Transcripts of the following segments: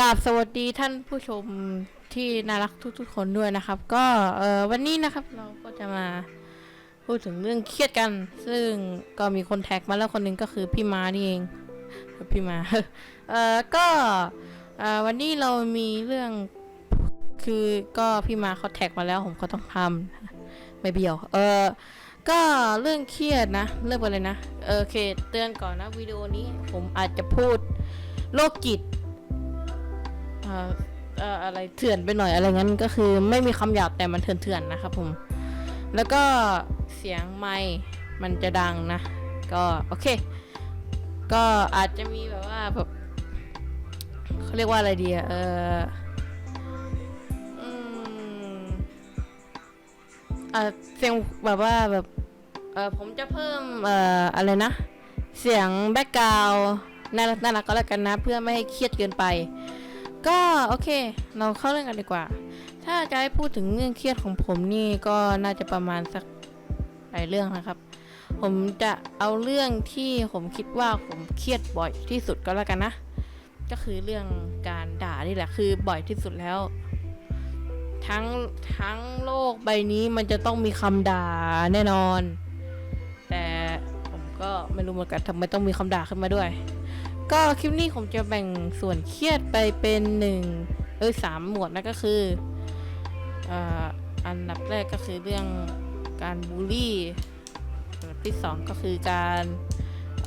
กราบสวัสดีท่านผู้ชมที่น่ารักทุกๆคนด้วยนะครับ ก็เออวันนี้นะครับเราก็จะมาพูดถึงเรื่องเครียดกัน ซึ่งก็มีคนแท็กมาแล้วคนหนึ่งก็คือพี่มานี่เองพี่มาเออก็เออวันนี้เรามีเรื่องคือก็พี่มาเขาแท็กมาแล้วผมก็ต้องทำไม่เบี้ยวเออก็เรื่องเครียดนะเรื่องอะไรนะโอเคเตือนก่อนนะวิดีโอนี้ผมอาจจะพูดโรคจิต อ่อเอ่ออะไรเถื่อนไปหน่อยอะไรงั้นก็คือไม่มีคำหยาบแต่มันเถื่อนๆนะครับผม แล้วก็เสียงไมค์มันจะดังนะ ก็โอเค ก็อาจจะมีแบบว่าแบบเขาเรียกว่าอะไรดีอะเอออืมอะเสียงแบบว่าแบบเออผมจะเพิ่มเอ่ออะไรนะ เสียงแบ็กกราวน่ารักน่ารักก็แล้วกันนะ เพื่อไม่ให้เครียดเกินไป ก็โอเค เราเข้าเรื่องกันดีกว่า ถ้าจะให้พูดถึงเรื่องเครียดของผมนี่ก็น่าจะประมาณสักหลายเรื่องนะครับ ผมจะเอาเรื่องที่ผมคิดว่าผมเครียดบ่อยที่สุดก็แล้วกันนะ ก็คือเรื่องการด่านี่แหละคือบ่อยที่สุดแล้ว ทั้งทั้งโลกใบนี้มันจะต้องมีคำด่าแน่นอน แต่ผมก็ไม่รู้เหมือนกันทำไมต้องมีคำด่าขึ้นมาด้วย ก็คลิปนี้ผมจะแบ่งส่วนเครียดไปเป็นหนึ่งเออสามหมวดนะก็คืออ่าอันดับแรกก็คือเรื่องการบูลลี่อันดับที่สองก็คือการ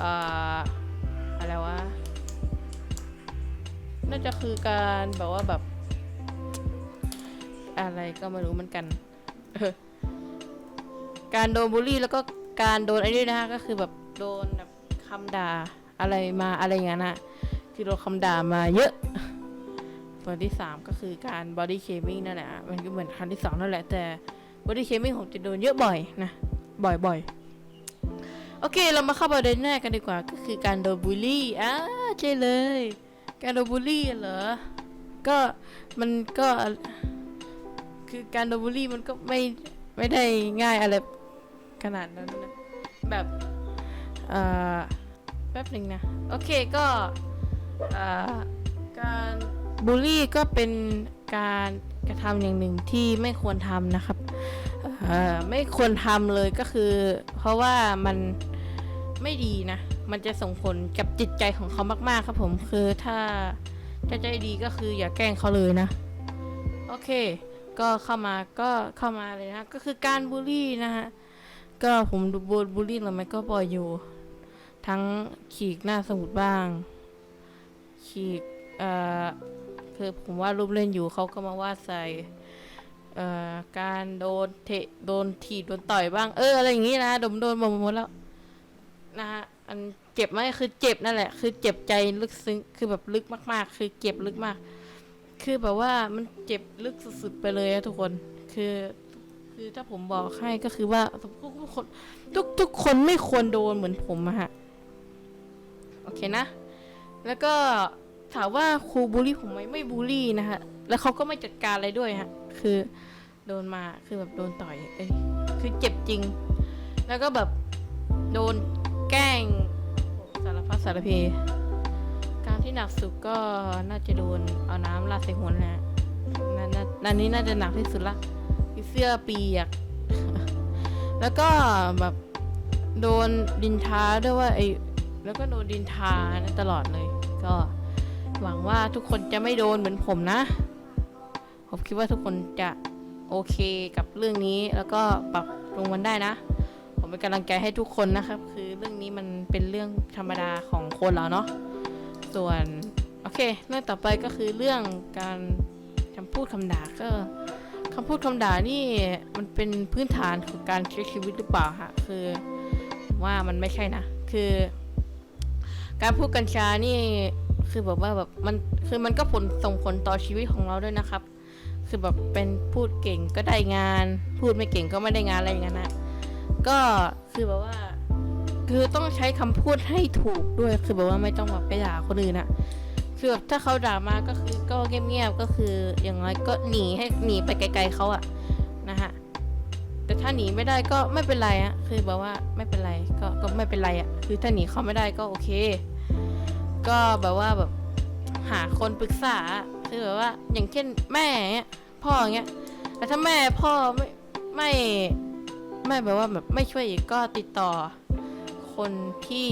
อ่าอะไรวะน่าจะคือการแบบว่าแบบ อะไรก็ไม่รู้เหมือนกัน การโดนบูลลี่แล้วก็การโดนไอ้นี่นะฮะก็คือแบบโดนแบบคำด่า อะไรมาอะไรอย่างนั้นอะคือเราคำด่ามาเยอะส่วนที่สามก็คือการ body shaming นั่นแหละ มันก็เหมือนครั้งที่สองนั่นแหละ แต่ body shaming ผมจะโดนเยอะบ่อยนะ บ่อยบ่อยโอเค เรามาเข้าประเด็นแรกกันดีกว่า ก็คือการโดนบูลลี่อ่าใช่เลย การโดนบูลลี่เหรอ ก็ มันก็ คือการโดนบูลลี่มันก็ไม่ ไม่ได้ง่ายอะไรขนาดนั้นนะ แบบ เอ่อ แป๊บหนึ่งนะ โอเคก็การบูลลี่ก็เป็นการกระทำอย่างหนึ่งที่ไม่ควรทำนะครับไม่ควรทำเลยก็คือ เพราะว่ามันไม่ดีนะ มันจะส่งผลกับจิตใจของเขามาก ๆ ครับผมคือถ้าจะใจดีก็คืออย่าแกล้งเขาเลยนะ โอเค ก็เข้ามาก็เข้ามาเลยนะ ก็คือการบูลลี่นะฮะก็ผมดูบูลลี่เราไม่ก็บ่อยอยู่ ทั้งขีกหน้าสมุดบ้าง ขีกเอ่อคือผมว่าดรูปเล่นอยู่เขาก็มาวาดใส่เอ่อการโดนเทะโดนถีบโดนต่อยบ้างเอออะไรอย่างงี้นะดมโดนหมาหมดแล้วนะฮะอันเจ็บไหมคือเจ็บนั่นแหละ คือเจ็บใจลึกซึ้งคือแบบลึกมากๆ คือเจ็บลึกมาก คือแบบว่ามันเจ็บลึกสุดๆไปเลยอะทุกคนคือคือถ้าผมบอกให้ก็คือว่าทุกคนทุกทุกคนไม่ควรโดนเหมือนผมอะฮะ โอเคนะ แล้วก็ถามว่าครูบูลลี่ผมไหมไม่บูลลี่นะฮะ แล้วเขาก็ไม่จัดการอะไรด้วยฮะ คือโดนมา คือแบบโดนต่อย เอ้ย คือเจ็บจริง แล้วก็แบบโดนแกล้งสารพัดสารเพ การที่หนักสุดก็น่าจะโดนเอาน้ำราดใส่หัวนะฮะนั่นนั่นนั่นนี้น่าจะหนักที่สุดละเสื้อเปียก แล้วก็แบบโดนดินท้าด้วยว่าไอ แล้วก็โดนดินทานะตลอดเลย ก็หวังว่าทุกคนจะไม่โดนเหมือนผมนะ ผมคิดว่าทุกคนจะโอเคกับเรื่องนี้แล้วก็ปรับปรุงมันได้นะ ผมเป็นกำลังใจให้ทุกคนนะครับ คือเรื่องนี้มันเป็นเรื่องธรรมดาของคนเราเนาะส่วนโอเค เรื่องต่อไปก็คือเรื่องการคำพูดคำด่าก็คำพูดคำด่านี่มันเป็นพื้นฐานของการใช้ชีวิตหรือเปล่าฮะคือว่ามันไม่ใช่นะ คือ การพูดกัญชานี่คือแบบว่าแบบมันคือมันก็ผลส่งผลต่อชีวิตของเราด้วยนะครับ คือแบบเป็นพูดเก่งก็ได้งาน พูดไม่เก่งก็ไม่ได้งานอะไรอย่างนั้นนะก็คือแบบว่า คือต้องใช้คำพูดให้ถูกด้วยคือแบบว่าไม่ต้องแบบไปด่าคนอื่นอะคือแบบถ้าเขาด่ามาก็คือก็เงียบๆก็คืออย่างน้อยก็หนีให้หนีไปไกล ๆเขาอะนะฮะ ถ้าหนีไม่ได้ก็ไม่เป็นไรอะคือแบบว่าไม่เป็นไรก็ก็ไม่เป็นไรอะคือถ้าหนีเขาไม่ได้ก็โอเค ก็แบบว่าแบบหาคนปรึกษาคือแบบว่า อย่างเช่นแม่เงี้ยพ่อเงี้ยแต่ถ้าแม่พ่อไม่ไม่ไม่แบบว่าแบบไม่ช่วยอีกก็ติดต่อ คนที่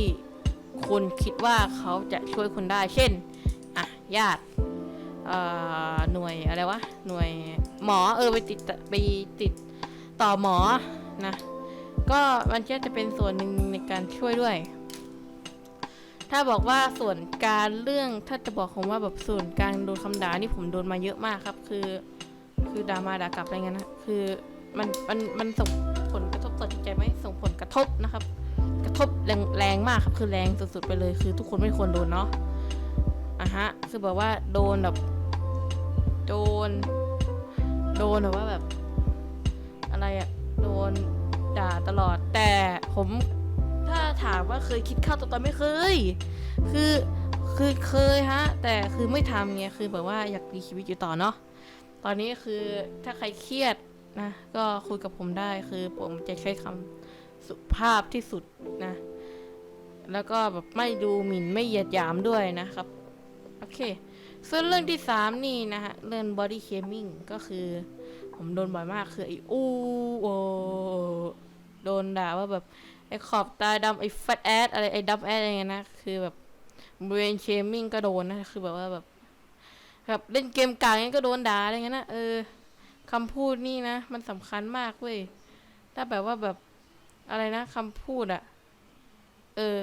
คุณคิดว่าเขาจะช่วยคุณได้ เช่นอะญาติเอ่อหน่วยอะไรวะหน่วยหมอเออไปติดไปติด ต่อหมอนะ ก็มันก็จะเป็นส่วนหนึ่งในการช่วยด้วย ถ้าบอกว่าส่วนการเรื่องถ้าจะบอกผมว่าแบบส่วนการโดนคำด่านี่ผมโดนมาเยอะมากครับ คือ คือด่ามาด่ากลับอะไรเงี้ยนะคือมันมันมันส่งผลกระทบต่อจิตใจไหมส่งผลกระทบนะครับ กระทบแรงแรงมากครับคือแรงสุดๆไปเลย คือทุกคนไม่ควรโดนเนาะอะฮะ คือแบบว่าโดนแบบ โดน โดนแบบว่าแบบ อะไรอะโดนด่าตลอด แต่ผมถ้าถามว่าเคยคิดฆ่าตัวตายไม่เคย คือคือเคยฮะ แต่คือไม่ทำไงคือแบบว่าอยากมีชีวิตอยู่ต่อเนาะตอนนี้คือถ้าใครเครียดนะก็คุยกับผมได้คือผมจะใช้คำสุภาพที่สุดนะ แล้วก็แบบไม่ดูหมิ่นไม่เหยียดหยามด้วยนะครับ โอเค ส่วนเรื่องที่สามนี่นะฮะ เรื่อง body shaming ก็คือ ผมโดนบ่อยมากคือไอ้อู้โอโดนด่าว่าแบบไอ้ขอบตาดำไอ้แฟตแอดอะไรไอ้ดับแอดอะไรเงี้ยนะคือแบบบริเชมิงก็โดนนะคือแบบว่าแบบแบบเล่นเกมกลางงี้ก็โดนด่าอะไรเงี้ยนะเออคำพูดนี่นะ มันสำคัญมากเว้ยถ้าแบบว่าแบบอะไรนะคำพูดอะเออ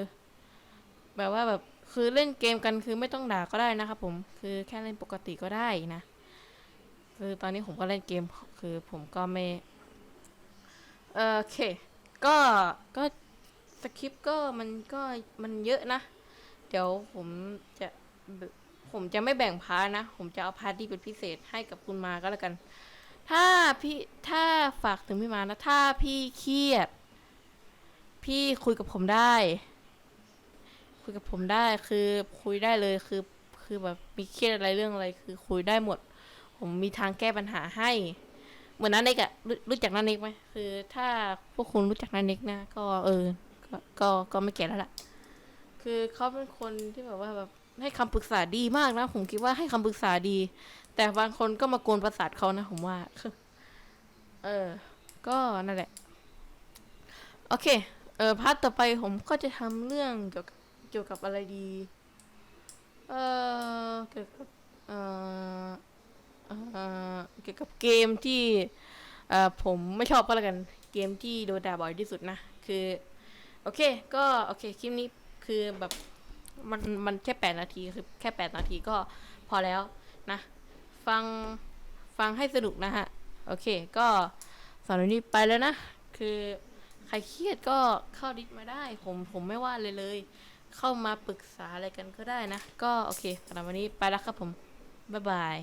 แบบว่าแบบคือเล่นเกมกันคือไม่ต้องด่าก็ได้นะครับผม คือแค่เล่นปกติก็ได้นะ คือตอนนี้ผมก็เล่นเกมคือผมก็ไม่เออโอเค ก็ก็สคริปต์ก็มันก็มันเยอะนะ เดี๋ยวผมจะผมจะไม่แบ่งพาร์ทนะ ผมจะเอาพาร์ทที่เป็นพิเศษให้กับคุณมาก็แล้วกัน ถ้าพี่ถ้าฝากถึงพี่มานะ ถ้าพี่เครียด พี่คุยกับผมได้ คุยกับผมได้คือคุยได้เลยคือคือแบบมีเครียดอะไรเรื่องอะไร คือคุยได้หมด ผมมีทางแก้ปัญหาให้ เหมือนนันเน็กอะรู้รู้จักนันเน็กไหมคือ ถ้าพวกคุณรู้จักนันเน็กนะก็เออ ก็ก็ไม่แก่แล้วล่ะ คือเขาเป็นคนที่แบบว่าแบบให้คำปรึกษาดีมากนะ ผมคิดว่าให้คำปรึกษาดี แต่บางคนก็มาโกนประสาทเขานะ ผมว่า เออ ก็นั่นแหละ โอเค เออพาร์ทต่อไปผมก็จะทำเรื่องเกี่ยวกับเกี่ยวกับอะไรดี เออเกี่ยวกับเออ เกี่ยวกับเกมที่ผมไม่ชอบก็แล้วกัน เกมที่โดนด่าบ่อยที่สุดนะ คือ โอเค ก็โอเคคลิปนี้คือแบบมันมันแค่แปดนาทีคือแค่แปดนาทีก็พอแล้วนะ ฟังฟังให้สนุกนะฮะ โอเค ก็สำหรับวันนี้ไปแล้วนะ คือใครเครียดก็เข้าดิสมาได้ ผมผมไม่ว่าเลยเลย เข้ามาปรึกษาอะไรกันก็ได้นะ ก็โอเคสำหรับวันนี้ไปแล้วครับผม บ๊ายบาย